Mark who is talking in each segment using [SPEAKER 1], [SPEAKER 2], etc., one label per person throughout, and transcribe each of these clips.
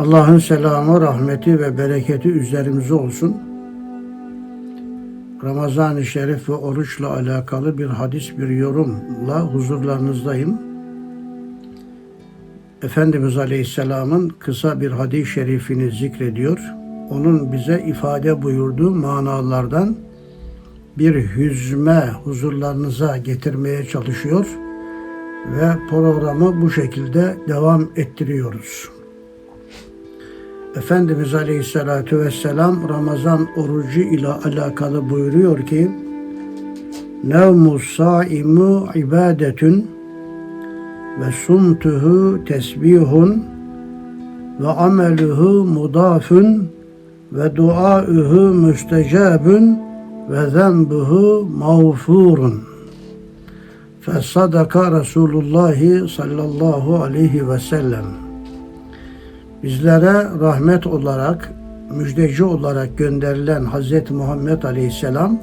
[SPEAKER 1] Allah'ın selamı, rahmeti ve bereketi üzerimize olsun. Ramazan-ı Şerif ve oruçla alakalı bir hadis, bir yorumla huzurlarınızdayım. Efendimiz Aleyhisselam'ın kısa bir hadis-i şerifini zikrediyor. Onun bize ifade buyurduğu manalardan bir hüzme huzurlarınıza getirmeye çalışıyor ve programı bu şekilde devam ettiriyoruz. Efendimiz Aleyhisselatü Vesselam Ramazan orucu ile alakalı buyuruyor ki Nevmu saimu ibadetün ve sumtuhu tesbihun ve ameluhu mudafun ve duauhu müstecabun ve zenbuhu mağfurun. Fesadaka Resulullah sallallahu aleyhi ve sellem. Bizlere rahmet olarak, müjdeci olarak gönderilen Hz. Muhammed Aleyhisselam,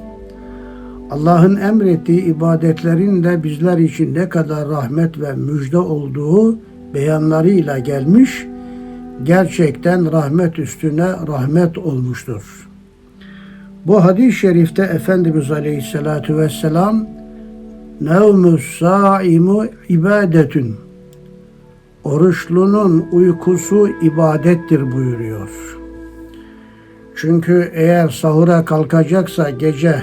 [SPEAKER 1] Allah'ın emrettiği ibadetlerin de bizler için ne kadar rahmet ve müjde olduğu beyanlarıyla gelmiş, gerçekten rahmet üstüne rahmet olmuştur. Bu hadis-i şerifte Efendimiz Aleyhisselatü Vesselam, Nevmus saimu ibadetün Oruçlunun uykusu ibadettir buyuruyor. Çünkü eğer sahura kalkacaksa gece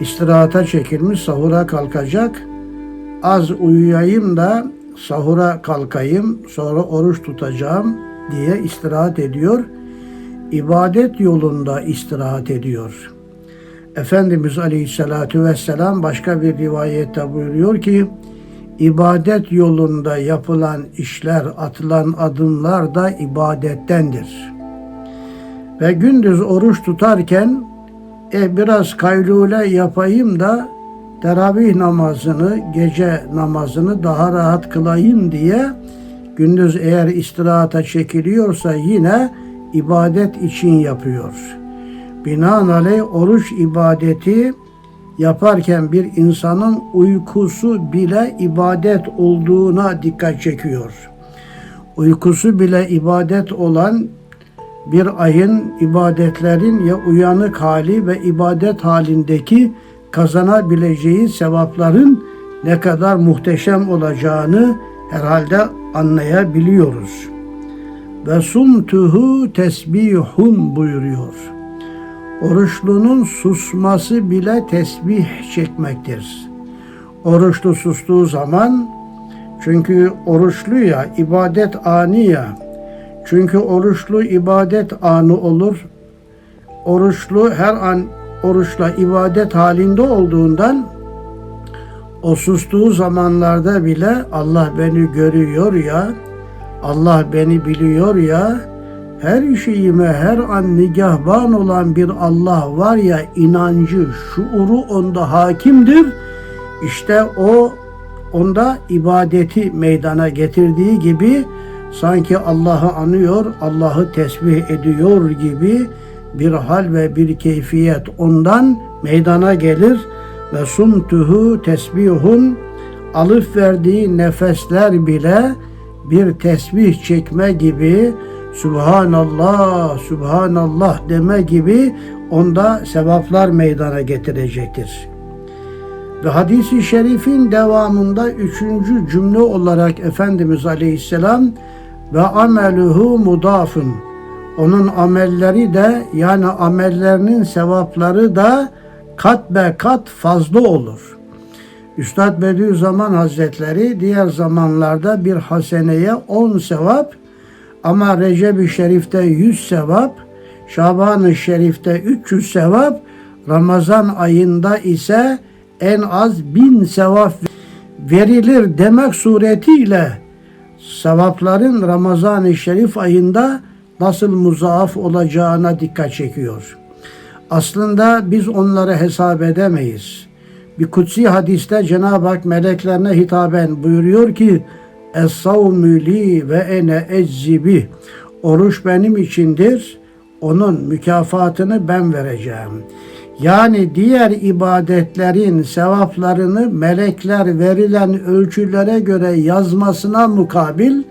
[SPEAKER 1] istirahata çekilmiş sahura kalkacak. Az uyuyayım da sahura kalkayım sonra oruç tutacağım diye istirahat ediyor. İbadet yolunda istirahat ediyor. Efendimiz Aleyhisselatü Vesselam başka bir rivayette buyuruyor ki ibadet yolunda yapılan işler, atılan adımlar da ibadettendir. Ve gündüz oruç tutarken e, biraz kaylule yapayım da teravih namazını, gece namazını daha rahat kılayım diye gündüz eğer istirahata çekiliyorsa yine ibadet için yapıyor. Binaenaleyh oruç ibadeti yaparken bir insanın uykusu bile ibadet olduğuna dikkat çekiyor. Uykusu bile ibadet olan bir ayın ibadetlerin ya uyanık hali ve ibadet halindeki kazanabileceği sevapların ne kadar muhteşem olacağını herhalde anlayabiliyoruz. Ve sumtuhu tesbihun buyuruyor. Oruçlunun susması bile tesbih çekmektir. Oruçlu sustuğu zaman çünkü oruçlu ya ibadet ani ya çünkü oruçlu ibadet anı olur. Oruçlu her an oruçla ibadet halinde olduğundan o sustuğu zamanlarda bile Allah beni görüyor ya, Allah beni biliyor ya, her şeyime her an nigahban olan bir Allah var ya inancı, şuuru onda hakimdir. İşte o onda ibadeti meydana getirdiği gibi sanki Allah'ı anıyor, Allah'ı tesbih ediyor gibi bir hal ve bir keyfiyet ondan meydana gelir ve sumtuhu tesbihun alıp verdiği nefesler bile bir tesbih çekme gibi Subhanallah, Subhanallah deme gibi onda sevaplar meydana getirecektir. Ve hadisi şerifin devamında üçüncü cümle olarak Efendimiz Aleyhisselam ve ameluhu mudafun. Onun amelleri de yani amellerinin sevapları da kat be kat fazla olur. Üstad Bediüzzaman Hazretleri diğer zamanlarda bir haseneye on sevap ama Recep-i Şerif'te yüz sevap, Şaban-ı Şerif'te 300 sevap, Ramazan ayında ise en az bin sevap verilir demek suretiyle sevapların Ramazan-ı Şerif ayında nasıl muzaaf olacağına dikkat çekiyor. Aslında biz onları hesap edemeyiz. Bir kutsi hadiste Cenab-ı Hak meleklerine hitaben buyuruyor ki Es-savmü ve ene eczibi Oruç benim içindir. Onun mükafatını ben vereceğim. Yani diğer ibadetlerin sevaplarını melekler verilen ölçülere göre yazmasına mukabil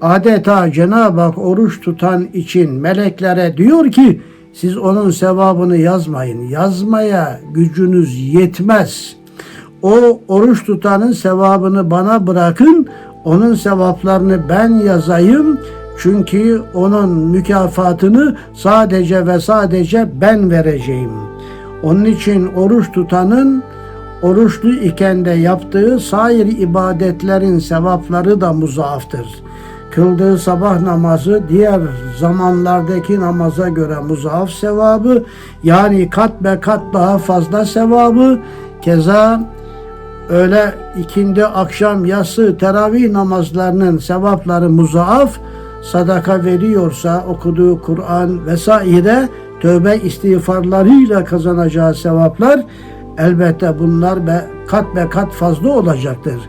[SPEAKER 1] Adeta Cenab-ı Hak oruç tutan için meleklere diyor ki siz onun sevabını yazmayın. Yazmaya gücünüz yetmez. O oruç tutanın sevabını bana bırakın. Onun sevaplarını ben yazayım. Çünkü onun mükafatını sadece ve sadece ben vereceğim. Onun için oruç tutanın oruçlu iken de yaptığı sair ibadetlerin sevapları da muzaaftır. Kıldığı sabah namazı diğer zamanlardaki namaza göre muzaaf sevabı yani kat be kat daha fazla sevabı keza öğle, ikindi, akşam, yatsı, teravih namazlarının sevapları muzaaf, sadaka veriyorsa okuduğu Kur'an vesaire tövbe istiğfarlarıyla kazanacağı sevaplar elbette bunlar be, kat be kat fazla olacaktır.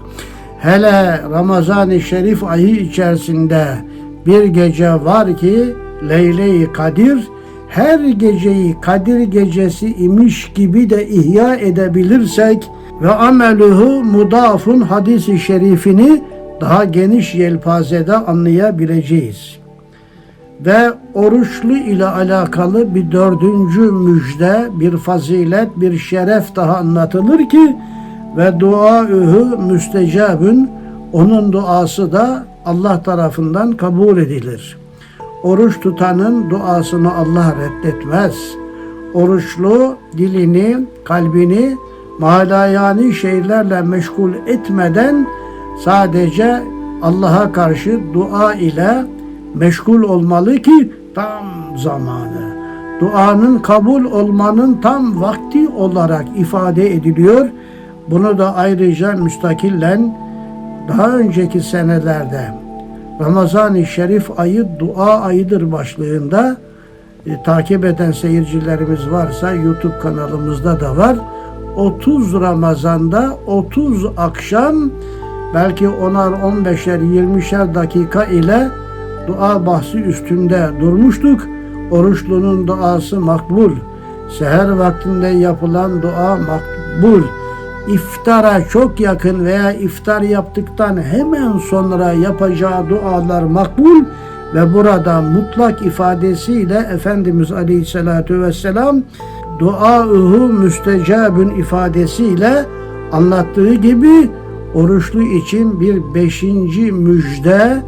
[SPEAKER 1] Hele Ramazan-ı Şerif ayı içerisinde bir gece var ki Leyle-i Kadir her geceyi Kadir gecesi imiş gibi de ihya edebilirsek ve ameluhu mudafun hadisi şerifini daha geniş yelpazede anlayabileceğiz. Ve oruçlu ile alakalı bir dördüncü müjde, bir fazilet, bir şeref daha anlatılır ki ve duaühü müstecabün onun duası da Allah tarafından kabul edilir. Oruç tutanın duasını Allah reddetmez. Oruçlu dilini, kalbini malayani şeylerle meşgul etmeden sadece Allah'a karşı dua ile meşgul olmalı ki tam zamanı. Duanın kabul olmanın tam vakti olarak ifade ediliyor. Bunu da ayrıca müstakillen daha önceki senelerde Ramazan-ı Şerif ayı dua ayıdır başlığında e, takip eden seyircilerimiz varsa YouTube kanalımızda da var. 30 Ramazan'da 30 akşam belki onar 15'er 20'şer dakika ile dua bahsi üstünde durmuştuk. Oruçlunun duası makbul. Seher vaktinde yapılan dua makbul. İftara çok yakın veya iftar yaptıktan hemen sonra yapacağı dualar makbul ve burada mutlak ifadesiyle Efendimiz Aleyhisselatü Vesselam duauhu müstecabün ifadesiyle anlattığı gibi oruçlu için bir beşinci müjde,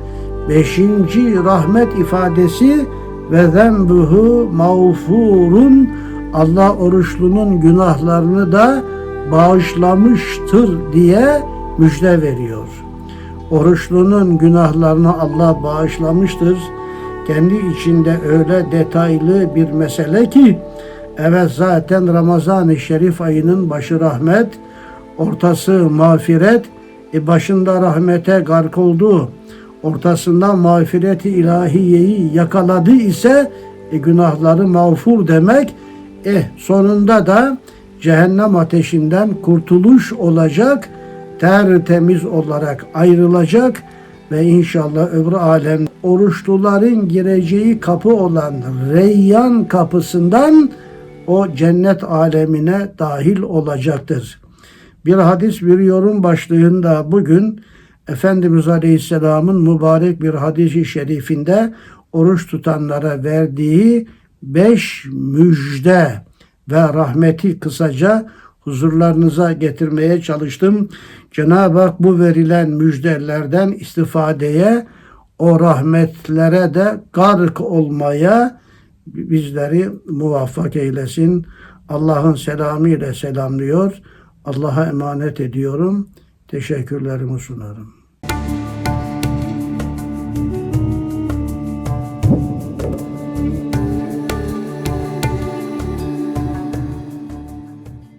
[SPEAKER 1] beşinci rahmet ifadesi ve zembuhu mağfurun Allah oruçlunun günahlarını da bağışlamıştır diye müjde veriyor. Oruçlunun günahlarını Allah bağışlamıştır. Kendi içinde öyle detaylı bir mesele ki evet zaten Ramazan-ı Şerif ayının başı rahmet, ortası mağfiret, e başında rahmete gark oldu, ortasında mağfireti ilahiyeyi yakaladı ise e günahları mağfur demek. Eh sonunda da cehennem ateşinden kurtuluş olacak, tertemiz olarak ayrılacak ve inşallah öbür alem oruçluların gireceği kapı olan Reyyan kapısından o cennet alemine dahil olacaktır. Bir hadis bir yorum başlığında bugün Efendimiz Aleyhisselam'ın mübarek bir hadisi şerifinde oruç tutanlara verdiği beş müjde ve rahmeti kısaca huzurlarınıza getirmeye çalıştım. Cenab-ı Hak bu verilen müjdelerden istifadeye, o rahmetlere de gark olmaya bizleri muvaffak eylesin. Allah'ın selamı ile selamlıyor. Allah'a emanet ediyorum. Teşekkürlerimi sunarım.